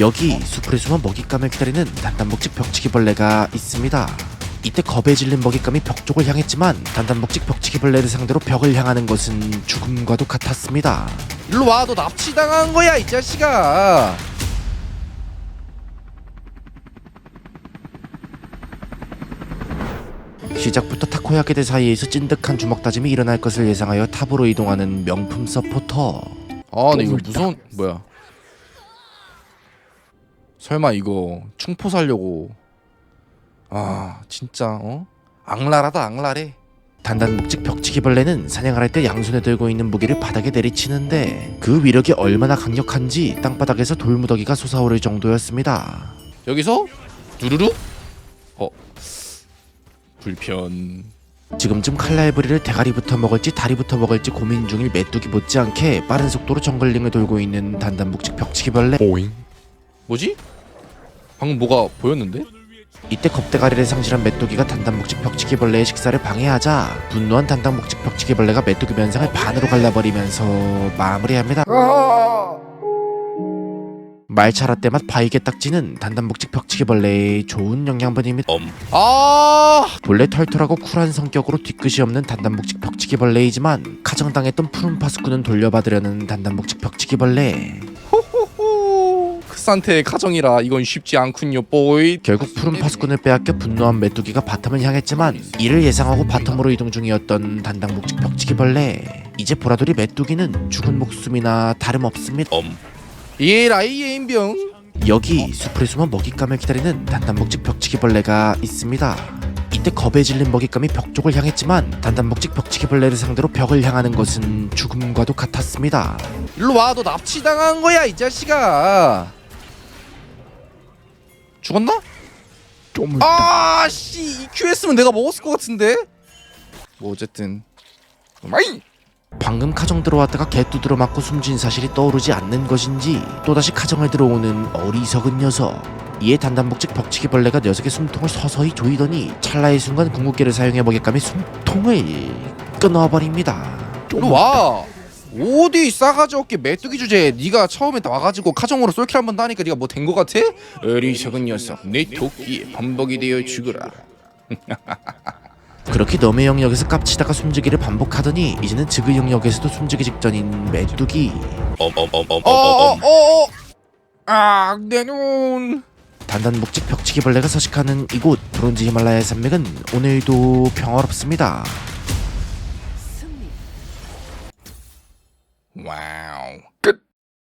여기 숲에 숨어 먹잇감을 기다리는 단단목직 벽치기벌레가 있습니다. 이때 겁에 질린 먹잇감이 벽 쪽을 향했지만 단단목직 벽치기벌레를 상대로 벽을 향하는 것은 죽음과도 같았습니다. 일로 와, 너 납치당한 거야, 이 자식아. 시작부터 타코야키들 사이에서 찐득한 주먹 다짐이 일어날 것을 예상하여 탑으로 이동하는 명품 서포터. 아, 근데 이거 무서운 뭐야? 설마 이거 충포 살려고? 아, 진짜 어? 악랄하다, 악랄해. 단단 목직 벽치기 벌레는 사냥을 할 때 양손에 들고 있는 무기를 바닥에 내리치는데 그 위력이 얼마나 강력한지 땅바닥에서 돌무더기가 솟아오를 정도였습니다. 여기서 두루루? 어, 불편. 지금쯤 칼날부리를 대가리부터 먹을지 다리부터 먹을지 고민 중일 메뚜기 못지않게 빠른 속도로 정글링을 돌고 있는 단단 목직 벽치기 벌레 오잉. 뭐지? 방금 뭐가 보였는데? 이때 겁대가리를 상실한 메뚜기가 단단목직 벽치기벌레의 식사를 방해하자 분노한 단단목직 벽치기벌레가 메뚜기 면상을 반으로 갈라버리면서 마무리합니다 말차라 때맛 바이게 딱지는 단단목직 벽치기벌레의 좋은 영양분입니다 엄. 아, 본래 털털하고 쿨한 성격으로 뒤끝이 없는 단단목직 벽치기벌레이지만 가정당했던 푸른 파수꾼은 돌려받으려는 단단목직 벽치기벌레 크산테의 가정이라 이건 쉽지 않군요, 보이. 결국 푸른 파수꾼을 빼앗겨 분노한 메뚜기가 바텀을 향했지만 이를 예상하고 바텀으로 이동 중이었던 단단목직 벽치기 벌레 이제 보라돌이 메뚜기는 죽은 목숨이나 다름없습니다 엄. 예 라이 예인병. 여기 숲에 숨어 먹잇감을 기다리는 단단목직 벽치기 벌레가 있습니다 이때 겁에 질린 먹잇감이 벽 쪽을 향했지만 단단목직 벽치기 벌레를 상대로 벽을 향하는 것은 죽음과도 같았습니다 일로 와, 너 납치당한 거야, 이 자식아. 죽었나? 쪼물 아, 씨, EQ했으면 내가 먹었을 것 같은데. 뭐 어쨌든. 마이. 방금 카정 들어왔다가 개뚜드러 맞고 숨진 사실이 떠오르지 않는 것인지 또다시 카정을 들어오는 어리석은 녀석 이에 단단목직 벽치기 벌레가 녀석의 숨통을 서서히 조이더니 찰나의 순간 궁극기를 사용해 먹잇감이 숨통을 끊어버립니다 일로 와. 어디 싸가지 없게 메뚜기 주제에 네가 처음에 와가지고 카정으로 솔킬 한번 따니까 네가 뭐 된 거 같아? 어리석은 녀석 내 도끼에 범벅이 되어 죽으라. 그렇게 너의 영역에서 깝치다가 숨지기를 반복하더니 이제는 지그 영역에서도 숨지기 직전인 메뚜기. 어어어어. 아내눈. 단단 목직 벽치기 벌레가 서식하는 이곳 브론즈 히말라야 산맥은 오늘도 평화롭습니다